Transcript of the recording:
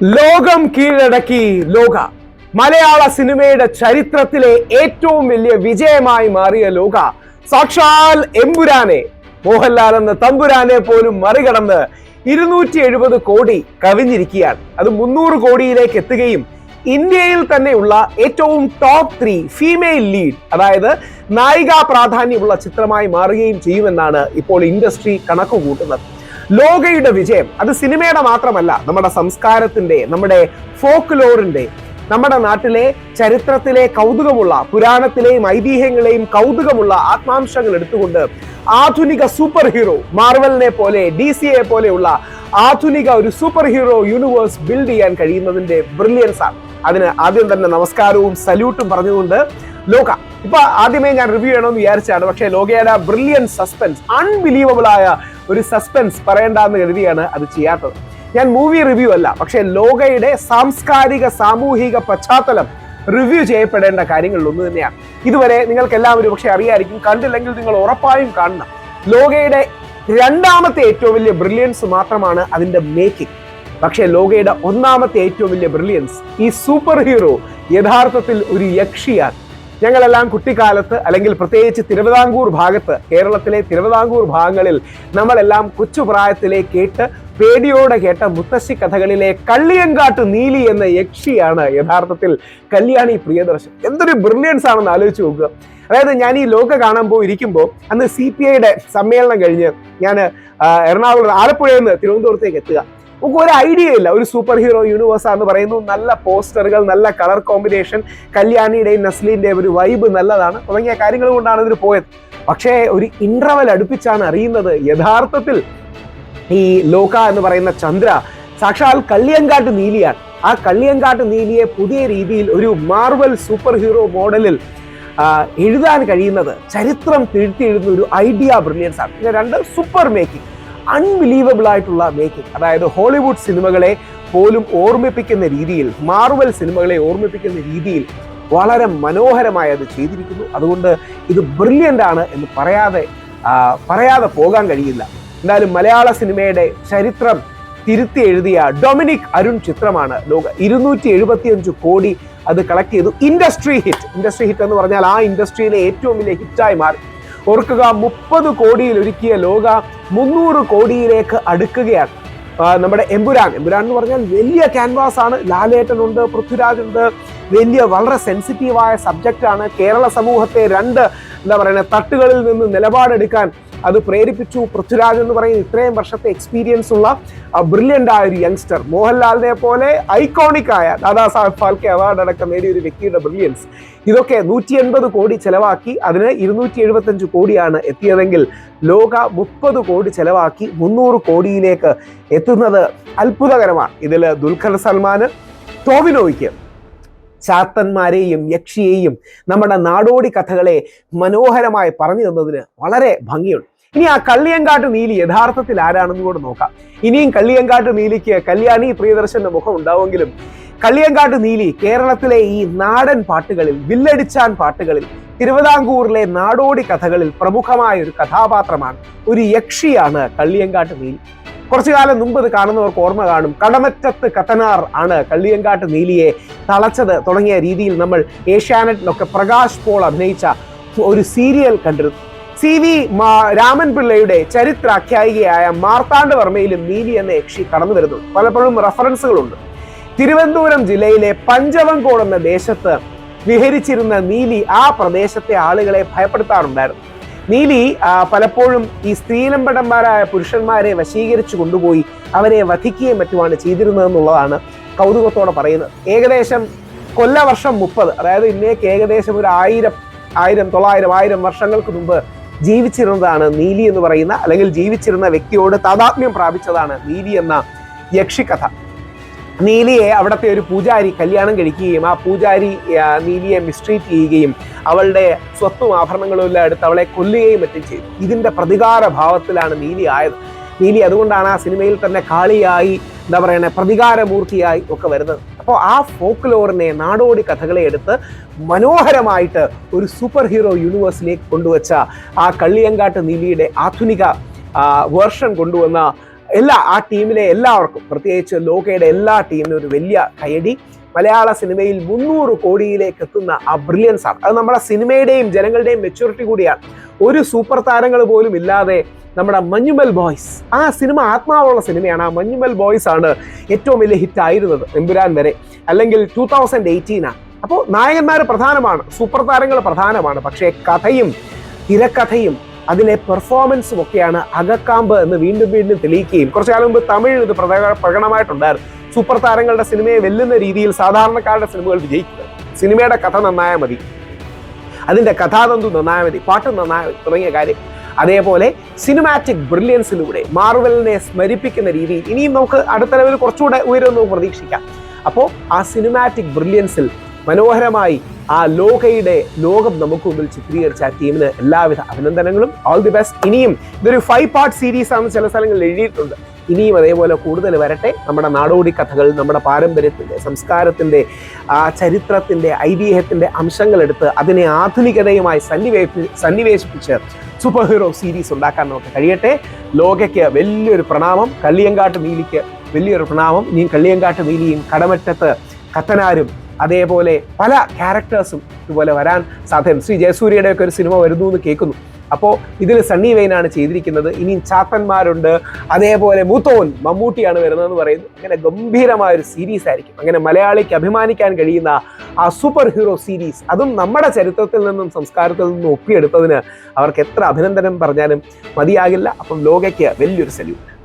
ലോകം കീഴടക്കി. ലോക. മലയാള സിനിമയുടെ ചരിത്രത്തിലെ ഏറ്റവും വലിയ വിജയമായി മാറിയ ലോക. സാക്ഷാൽ എമ്പുരാനെ. മോഹൻലാൽ എന്ന തമ്പുരാനെ പോലും മറികടന്ന് ഇരുന്നൂറ്റി എഴുപത് കോടി കവിഞ്ഞിരിക്കുകയാണ്. അത് മുന്നൂറ് കോടിയിലേക്ക് എത്തുകയും ഇന്ത്യയിൽ തന്നെയുള്ള ഏറ്റവും ടോപ്പ് ത്രീ ഫീമെയിൽ ലീഡ് അതായത് നായികാ പ്രാധാന്യമുള്ള ചിത്രമായി മാറുകയും ചെയ്യുമെന്നാണ് ഇപ്പോൾ ഇൻഡസ്ട്രി കണക്ക് കൂട്ടുന്നത് ലോകയുടെ വിജയം. അത് സിനിമയുടെ മാത്രമല്ല നമ്മുടെ സംസ്കാരത്തിന്റെ നമ്മുടെ ഫോക്ക് ലോറിന്റെ നമ്മുടെ നാട്ടിലെ ചരിത്രത്തിലെ കൗതുകമുള്ള പുരാണത്തിലെയും ഐതിഹ്യങ്ങളെയും കൗതുകമുള്ള ആത്മാംശങ്ങൾ എടുത്തുകൊണ്ട് ആധുനിക സൂപ്പർ ഹീറോ മാർവലിനെ പോലെ ഡി സിയെ പോലെയുള്ള ആധുനിക ഒരു സൂപ്പർ ഹീറോ യൂണിവേഴ്സ് ബിൽഡ് ചെയ്യാൻ കഴിയുന്നതിന്റെ ബ്രില്യൻസ് ആണ്. അതിന് ആദ്യം തന്നെ നമസ്കാരവും സല്യൂട്ടും പറഞ്ഞുകൊണ്ട് ലോക. ഇപ്പൊ ആദ്യമേ ഞാൻ റിവ്യൂ ചെയ്യണമെന്ന് വിചാരിച്ചാണ് പക്ഷേ ലോകയുടെ ബ്രില്യൻ സസ്പെൻസ് അൺബിലീവബിൾ ആയ ഒരു സസ്പെൻസ് പറയണ്ടെന്ന് കരുതിയാണ് അത് ചെയ്യാത്തത്. ഞാൻ മൂവി റിവ്യൂ അല്ല പക്ഷേ ലോകയുടെ സാംസ്കാരിക സാമൂഹിക പശ്ചാത്തലം റിവ്യൂ ചെയ്യപ്പെടേണ്ട കാര്യങ്ങളിൽ ഒന്ന് തന്നെയാണ്. ഇതുവരെ നിങ്ങൾക്ക് എല്ലാവരും പക്ഷെ അറിയായിരിക്കും കണ്ടില്ലെങ്കിൽ നിങ്ങൾ ഉറപ്പായും കാണണം. ലോകയുടെ രണ്ടാമത്തെ ഏറ്റവും വലിയ ബ്രില്യൻസ് മാത്രമാണ് അതിന്റെ മേക്കിംഗ് പക്ഷേ ലോകയുടെ ഒന്നാമത്തെ ഏറ്റവും വലിയ ബ്രില്യൻസ് ഈ സൂപ്പർ ഹീറോ യഥാർത്ഥത്തിൽ ഒരു യക്ഷിയാണ്. ഞങ്ങളെല്ലാം കുട്ടിക്കാലത്ത് അല്ലെങ്കിൽ പ്രത്യേകിച്ച് തിരുവിതാംകൂർ ഭാഗത്ത് കേരളത്തിലെ തിരുവിതാംകൂർ ഭാഗങ്ങളിൽ നമ്മളെല്ലാം കൊച്ചുപ്രായത്തിലെ കേട്ട് പേടിയോടെ കേട്ട മുത്തശ്ശി കഥകളിലെ കള്ളിയങ്കാട്ട് നീലി എന്ന യക്ഷിയാണ് യഥാർത്ഥത്തിൽ കല്യാണി പ്രിയദർശൻ. എന്തൊരു ബ്രില്യൻസ് ആണെന്ന് ആലോചിച്ച് നോക്കുക. അതായത് ഞാൻ ഈ ലോക കാണാൻ പോയി ഇരിക്കുമ്പോൾ അന്ന് സി പി ഐയുടെ സമ്മേളനം കഴിഞ്ഞ് ഞാൻ എറണാകുളം ആലപ്പുഴയിൽ നിന്ന് തിരുവനന്തപുരത്തേക്ക് എത്തുക. നമുക്ക് ഒരു ഐഡിയ ഇല്ല. ഒരു സൂപ്പർ ഹീറോ യൂണിവേഴ്സ് ആണെന്ന് പറയുന്നു. നല്ല പോസ്റ്ററുകൾ നല്ല കളർ കോമ്പിനേഷൻ കല്യാണിയുടെയും നസ്ലിന്റെയും ഒരു വൈബ് നല്ലതാണ്. തുടങ്ങിയ കാര്യങ്ങൾ കൊണ്ടാണ് ഇതിന് പോയത്. പക്ഷേ ഒരു ഇന്റർവൽ അടുപ്പിച്ചാണ് അറിയുന്നത്. യഥാർത്ഥത്തിൽ ഈ ലോക എന്ന് പറയുന്ന ചന്ദ്ര സാക്ഷാൽ കള്ളിയങ്കാട്ട് നീലിയാണ്. ആ കള്ളിയങ്കാട്ട് നീലിയെ പുതിയ രീതിയിൽ ഒരു മാർവൽ സൂപ്പർ ഹീറോ മോഡലിൽ എഴുതാൻ കഴിയുന്നത് ചരിത്രം തിരുത്തി എഴുതുന്ന ഒരു ഐഡിയ ബ്രില്യൻസ് ആണ്. പിന്നെ രണ്ട് സൂപ്പർ മേക്കിംഗ് അൺബിലീവബിൾ ആയിട്ടുള്ള മേക്കിംഗ് അതായത് ഹോളിവുഡ് സിനിമകളെ പോലും ഓർമ്മിപ്പിക്കുന്ന രീതിയിൽ മാർവൽ സിനിമകളെ ഓർമ്മിപ്പിക്കുന്ന രീതിയിൽ വളരെ മനോഹരമായി അത് ചെയ്തിരിക്കുന്നു. അതുകൊണ്ട് ഇത് ബ്രില്യന്റ് ആണ് എന്ന് പറയാതെ പറയാതെ പോകാൻ കഴിയില്ല. എന്തായാലും മലയാള സിനിമയുടെ ചരിത്രം തിരുത്തി എഴുതിയ ഡൊമിനിക് അരുൺ ചിത്രമാണ് ലോക ഇരുന്നൂറ്റി എഴുപത്തിയഞ്ച് കോടി അത് കളക്ട് ചെയ്തു. Industry hit. ഇൻഡസ്ട്രി ഹിറ്റ് എന്ന് പറഞ്ഞാൽ ആ ഇൻഡസ്ട്രിയിലെ ഏറ്റവും വലിയ ഹിറ്റായി മാറി. ഓർക്കുക മുപ്പത് കോടിയിൽ ഒരുക്കിയ ലോക മുന്നൂറ് കോടിയിലേക്ക് അടുക്കുകയാണ്. നമ്മുടെ എമ്പുരാൻ. എമ്പുരാൻ എന്ന് പറഞ്ഞാൽ വലിയ ക്യാൻവാസ് ആണ്. ലാലേട്ടൻ ഉണ്ട് പൃഥ്വിരാജ് ഉണ്ട്. വലിയ വളരെ സെൻസിറ്റീവായ സബ്ജക്റ്റാണ് കേരള സമൂഹത്തെ രണ്ട് എന്താ പറയുക തട്ടുകളിൽ നിന്ന് നിലപാടെടുക്കാൻ അത് പ്രേരിപ്പിച്ചു. പൃഥ്വിരാജ് എന്ന് പറയുന്ന ഇത്രയും വർഷത്തെ എക്സ്പീരിയൻസ് ഉള്ള ബ്രില്യന്റ് ആയ ഒരു യങ്സ്റ്റർ മോഹൻലാലിനെ പോലെ ഐക്കോണിക് ആയ ദാദാ സാഹേബ് ഫാൽക്കെ അവാർഡ് അടക്കം നേടിയ ഒരു വ്യക്തിയുടെ ബ്രില്യൻസ് ഇതൊക്കെ നൂറ്റി എൺപത് കോടി ചെലവാക്കി അതിന് ഇരുന്നൂറ്റി എഴുപത്തഞ്ച് കോടിയാണ് എത്തിയതെങ്കിൽ ലോക മുപ്പത് കോടി ചെലവാക്കി മുന്നൂറ് കോടിയിലേക്ക് എത്തുന്നത് അത്ഭുതകരമാണ്. ഇതിൽ ദുൽഖർ സൽമാന് ടോവിനോയ്ക്ക്. ചാത്തന്മാരെയും യക്ഷിയെയും നമ്മുടെ നാടോടി കഥകളെ മനോഹരമായി പറഞ്ഞു തന്നതിന് വളരെ ഭംഗിയുണ്ട്. ഇനി ആ കള്ളിയങ്കാട്ട് നീലി യഥാർത്ഥത്തിൽ ആരാണെന്ന് കൂടെ നോക്കാം. ഇനിയും കള്ളിയങ്കാട്ട് നീലിക്ക് കല്യാണി പ്രിയദർശന്റെ മുഖം ഉണ്ടാവുമെങ്കിലും കള്ളിയങ്കാട്ട് നീലി കേരളത്തിലെ ഈ നാടൻ പാട്ടുകളിൽ വില്ലടിച്ചാൻ പാട്ടുകളിൽ തിരുവിതാംകൂറിലെ നാടോടി കഥകളിൽ പ്രമുഖമായ ഒരു കഥാപാത്രമാണ് ഒരു യക്ഷിയാണ് കള്ളിയങ്കാട്ട് നീലി. കുറച്ചു കാലം മുമ്പ് ഇത് കാണുന്നവർക്ക് ഓർമ്മ കാണും. കടമറ്റത്ത് കത്തനാർ ആണ് കള്ളിയങ്കാട്ട് നീലിയെ തളച്ചത് തുടങ്ങിയ രീതിയിൽ നമ്മൾ ഏഷ്യാനെറ്റിലൊക്കെ പ്രകാശ് പോൾ അഭിനയിച്ച ഒരു സീരിയൽ കണ്ടിരുന്നു. സി വി രാമൻ പിള്ളയുടെ ചരിത്ര അഖ്യായികയായ മാർത്താണ്ഡവർമ്മയിലും നീലി എന്ന യക്ഷി കടന്നു വരുന്നുണ്ട് പലപ്പോഴും റെഫറൻസുകളുണ്ട്. തിരുവനന്തപുരം ജില്ലയിലെ പഞ്ചവങ്കോട് എന്ന ദേശത്ത് വിഹരിച്ചിരുന്ന നീലി ആ പ്രദേശത്തെ ആളുകളെ ഭയപ്പെടുത്താറുണ്ടായിരുന്നു. നീലി പലപ്പോഴും ഈ സ്ത്രീലമ്പടന്മാരായ പുരുഷന്മാരെ വശീകരിച്ചു കൊണ്ടുപോയി അവരെ വധിക്കുകയും മറ്റുമാണ് ചെയ്തിരുന്നതെന്നുള്ളതാണ് കൗതുകത്തോടെ പറയുന്നത്. ഏകദേശം കൊല്ലവർഷം മുപ്പത് അതായത് ഇന്നേക്ക് ഏകദേശം ഒരു ആയിരം ആയിരം തൊള്ളായിരം ആയിരം വർഷങ്ങൾക്ക് മുമ്പ് ജീവിച്ചിരുന്നതാണ് നീലി എന്ന് പറയുന്ന അല്ലെങ്കിൽ ജീവിച്ചിരുന്ന വ്യക്തിയോട് താതാത്മ്യം പ്രാപിച്ചതാണ് നീലി എന്ന യക്ഷിക്കഥ നീലിയെ അവിടുത്തെ ഒരു പൂജാരി കല്യാണം കഴിക്കുകയും ആ പൂജാരി നീലിയെ മിസ്ട്രീറ്റ് ചെയ്യുകയും അവളുടെ സ്വത്തും ആഭരണങ്ങളും എല്ലാം എടുത്ത് അവളെ കൊല്ലുകയും മറ്റും ചെയ്തു. ഇതിന്റെ പ്രതികാര ഭാവത്തിലാണ് നീലി ആയത്. നീലി അതുകൊണ്ടാണ് ആ സിനിമയിൽ തന്നെ കാളിയായി എന്താ പറയണേ പ്രതികാരമൂർത്തിയായി ഒക്കെ വരുന്നത്. അപ്പോൾ ആ ഫോക്ക് ലോറിനെ നാടോടി കഥകളെ എടുത്ത് മനോഹരമായിട്ട് ഒരു സൂപ്പർ ഹീറോ യൂണിവേഴ്സിലേക്ക് കൊണ്ടുവച്ച ആ കള്ളിയങ്കാട്ട് നീലിയുടെ ആധുനിക വേർഷൻ കൊണ്ടുവന്ന എല്ലാ ആ ടീമിലെ എല്ലാവർക്കും പ്രത്യേകിച്ച് ലോകയുടെ എല്ലാ ടീമിനും ഒരു വലിയ കൈയടി മലയാള സിനിമയിൽ മുന്നൂറ് കോടിയിലേക്ക് എത്തുന്ന ആ ബ്രില്യൻസ് ആണ്. അത് നമ്മുടെ സിനിമയുടെയും ജനങ്ങളുടെയും മെച്ചൂരിറ്റി കൂടിയാണ്. ഒരു സൂപ്പർ താരങ്ങൾ പോലും ഇല്ലാതെ നമ്മുടെ മഞ്ഞുമൽ ബോയ്സ് ആ സിനിമ ആത്മാവുള്ള സിനിമയാണ്. ആ മഞ്ഞുമൽ ബോയ്സ് ആണ് ഏറ്റവും വലിയ ഹിറ്റ് ആയിരുന്നത് എമ്പുരാൻ വരെ. അല്ലെങ്കിൽ ടൂ തൗസൻഡ് എയ്റ്റീനാണ് അപ്പോൾ നായകന്മാർ പ്രധാനമാണ് സൂപ്പർ താരങ്ങൾ പ്രധാനമാണ്. പക്ഷേ കഥയും തിരക്കഥയും അതിലെ പെർഫോമൻസും ഒക്കെയാണ് അകക്കാമ്പ് എന്ന് വീണ്ടും വീണ്ടും തെളിയിക്കുകയും കുറച്ചു കാലം മുമ്പ് തമിഴിൽ ഇത് പ്രക- പ്രകടമായിട്ടുണ്ടായിരുന്നു സൂപ്പർ താരങ്ങളുടെ സിനിമയെ വെല്ലുന്ന രീതിയിൽ സാധാരണക്കാരുടെ സിനിമകൾ വിജയിക്കുക. സിനിമയുടെ കഥ നന്നായാൽ മതി. അതിന്റെ കഥാതന്തു നന്നായാൽ മതി. പാട്ട് നന്നായാൽ മതി. തുടങ്ങിയ കാര്യം. അതേപോലെ സിനിമാറ്റിക് ബ്രില്യൻസിലൂടെ മാർവലിനെ സ്മരിപ്പിക്കുന്ന രീതിയിൽ ഇനിയും നമുക്ക് അടുത്ത ലെവലിൽ കുറച്ചുകൂടെ ഉയരുമെന്ന് പ്രതീക്ഷിക്കാം. അപ്പോൾ ആ സിനിമാറ്റിക് ബ്രില്യൻസിൽ മനോഹരമായി ആ ലോകയുടെ ലോകം നമുക്ക് മുമ്പിൽ ചിത്രീകരിച്ച ആ ടീമിന് എല്ലാവിധ അഭിനന്ദനങ്ങളും. ഓൾ ദി ബെസ്റ്റ് ഇനിയും ഇതൊരു ഫൈവ് പാർട്ട് സീരീസ് ആണ് ചില സ്ഥലങ്ങളിൽ എഴുതിയിട്ടുണ്ട്. ഇനിയും അതേപോലെ കൂടുതൽ വരട്ടെ. നമ്മുടെ നാടോടി കഥകൾ നമ്മുടെ പാരമ്പര്യത്തിന്റെ സംസ്കാരത്തിന്റെ ആ ചരിത്രത്തിന്റെ ഐതിഹ്യത്തിന്റെ അംശങ്ങളെടുത്ത് അതിനെ ആധുനികതയുമായി സന്നിവേശി സന്നിവേശിപ്പിച്ച് സൂപ്പർ ഹീറോ സീരീസ് ഉണ്ടാക്കാൻ നമുക്ക് കഴിയട്ടെ. ലോകയ്ക്ക് വലിയൊരു പ്രണാമം. കള്ളിയങ്കാട്ട് നീലിക്ക് വലിയൊരു പ്രണാമം. ഇനിയും കള്ളിയങ്കാട്ട് നീലിയും കടമറ്റത്ത് കത്തനാരും അതേപോലെ പല ക്യാരക്ടേഴ്സും ഇതുപോലെ വരാൻ സാധ്യത ശ്രീ ജയസൂര്യയുടെ ഒക്കെ ഒരു സിനിമ വരുന്നു എന്ന് കേൾക്കുന്നു. അപ്പോൾ ഇതിൽ സണ്ണി വെയിനാണ് ചെയ്തിരിക്കുന്നത്. ഇനിയും ചാത്തന്മാരുണ്ട്. അതേപോലെ മൂത്തോൻ മമ്മൂട്ടിയാണ് വരുന്നതെന്ന് പറയുന്നു. അങ്ങനെ ഗംഭീരമായ ഒരു സീരീസ് ആയിരിക്കും. അങ്ങനെ മലയാളിക്ക് അഭിമാനിക്കാൻ കഴിയുന്ന ആ സൂപ്പർ ഹീറോ സീരീസ് അതും നമ്മുടെ ചരിത്രത്തിൽ നിന്നും സംസ്കാരത്തിൽ നിന്നും ഒപ്പിയെടുത്തതിന് അവർക്ക് എത്ര അഭിനന്ദനം പറഞ്ഞാലും മതിയാകില്ല. അപ്പം ലോകയ്ക്ക് വലിയൊരു സല്യൂട്ട്